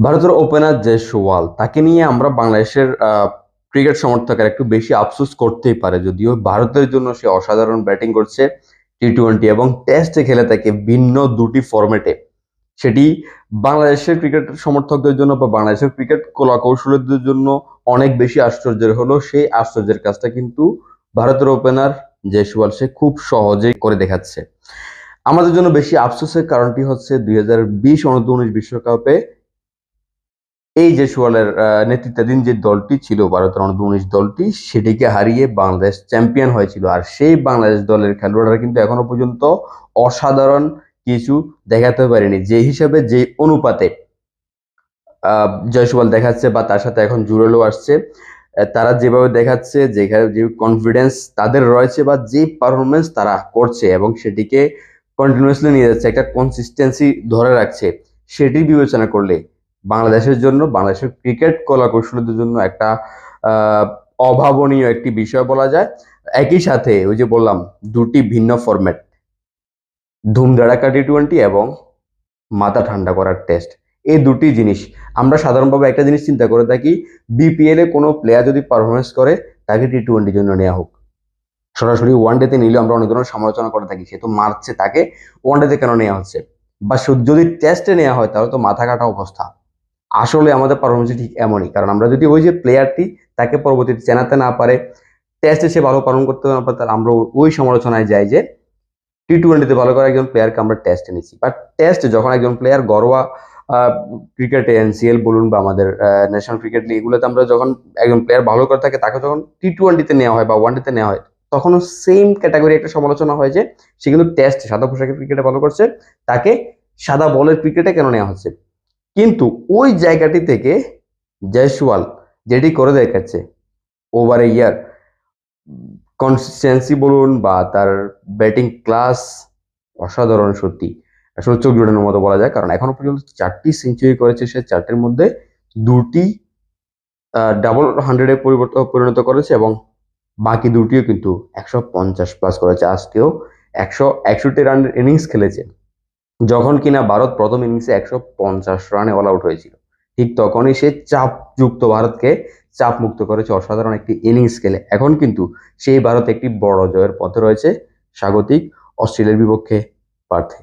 ভারতের ওপেনার জয়সওয়াল তাকে নিয়ে আমরা বাংলাদেশের ক্রিকেট সমর্থকের একটু বেশি আফসোস করতেই পারে। যদিও ভারতের জন্য সে অসাধারণ ব্যাটিং করছে টি টোয়েন্টি এবং টেস্টে খেলে থাকে ভিন্ন দুটি ফরম্যাটে সেটি বাংলাদেশের ক্রিকেট সমর্থকদের জন্য বা বাংলাদেশের ক্রিকেট কলা কৌশলীদের জন্য অনেক বেশি আশ্চর্যের হলো। সেই আশ্চর্যের কাজটা কিন্তু ভারতের ওপেনার জয়সওয়াল সে খুব সহজেই করে দেখাচ্ছে। আমাদের জন্য বেশি আফসোসের কারণটি হচ্ছে দুই হাজার বিশ অনূর্ধ্ব উনিশ বিশ্বকাপে এই যে সোয়ালের নেতৃত্বাধীন যে দলটি ছিল, ভারতের অনূর্ধ্ব উনিশ দলটি, সেটিকে হারিয়ে বাংলাদেশ চ্যাম্পিয়ন হয়েছিল। আর সেই বাংলাদেশ দলের খেলোয়াড়রা কিন্তু এখনও পর্যন্ত অসাধারণ কিছু দেখাতে পারেনি। যে হিসাবে যে অনুপাতে জয়সওয়াল দেখাচ্ছে বা তার সাথে এখন জুড়েলো আসছে তারা যেভাবে দেখাচ্ছে, যেখানে যে কনফিডেন্স তাদের রয়েছে বা যে পারফরমেন্স তারা করছে এবং সেটিকে কন্টিনিউয়াসলি নিয়ে যাচ্ছে, একটা কনসিস্টেন্সি ধরে রাখছে, সেটি বিবেচনা করলে বাংলাদেশের জন্য, বাংলাদেশের ক্রিকেট কলা কৌশলীদের জন্য একটা অভাবনীয় একটি বিষয় বলা যায়। একই সাথে ওই যে বললাম, দুটি ভিন্ন ফরম্যাট ধুমধাড়াকা টি টোয়েন্টি এবং মাথা ঠান্ডা করার টেস্ট এই দুটি জিনিস, আমরা সাধারণভাবে একটা জিনিস চিন্তা করে থাকি বিপিএল এ কোনো প্লেয়ার যদি পারফরমেন্স করে, তাকে টি টোয়েন্টির জন্য নেওয়া হোক। সরাসরি ওয়ান ডেতে নিলে আমরা অনেক ধরনের সমালোচনা করে থাকি, সে তো মারছে তাকে ওয়ান ডেতে কেন নেওয়া হচ্ছে? বা যদি টেস্টে নেওয়া হয়, তাহলে তো মাথা কাটা অবস্থা। আসলে আমাদের পারফরমেন্স ঠিক এমনই। কারণ আমরা যদি ওই যে প্লেয়ারটি তাকে পরবর্তীতে চেনাতে না পারে টেস্টে সে ভালো পালন করতে না পারে, তাহলে আমরা ওই সমালোচনায় যাই যে টি টোয়েন্টিতে ভালো করে একজন প্লেয়ারকে আমরা টেস্টে নিচ্ছি। বাট টেস্ট যখন একজন প্লেয়ার ঘরোয়া ক্রিকেটে এনসিএল বলুন বা আমাদের ন্যাশনাল ক্রিকেট লিগ এগুলোতে আমরা যখন একজন প্লেয়ার ভালো করে থাকে, তাকে যখন টি টোয়েন্টিতে নেওয়া হয় বা ওয়ানডেতে নেওয়া হয়, তখনও সেম ক্যাটাগরি একটা সমালোচনা হয় যে সে কিন্তু টেস্ট সাদা পোশাকের ক্রিকেটে ভালো করছে, তাকে সাদা বলের ক্রিকেটে কেন নেওয়া হচ্ছে? কিন্তু ওই জায়গাটি থেকে জয়সওয়াল যেটি করে দেখাচ্ছে ওভার এ ইয়ার কনসিস্টেন্সি বলুন বা তার ব্যাটিং ক্লাস অসাধারণ সত্যি। আসলে চোখ জোড়ানোর মতো বলা যায়, কারণ এখনও পর্যন্ত চারটি সেঞ্চুরি করেছে সে, চারটির মধ্যে দুটি ডাবল হান্ড্রেডে পরিবর্তন পরিণত করেছে এবং বাকি দুটিও কিন্তু একশো পঞ্চাশ প্লাস করেছে। আজকেও একশো একষট্টি রানের ইনিংস খেলেছে। যখন কিনা ভারত প্রথম ইনিংসে একশো পঞ্চাশ রানে অল আউট হয়েছিল, ঠিক তখনই সে চাপযুক্ত ভারতকে চাপ মুক্ত করেছে অসাধারণ একটি ইনিংস খেলে। এখন কিন্তু সেই ভারত একটি বড় জয়ের পথে রয়েছে, স্বাগতিক অস্ট্রেলিয়ার বিপক্ষে পার্থে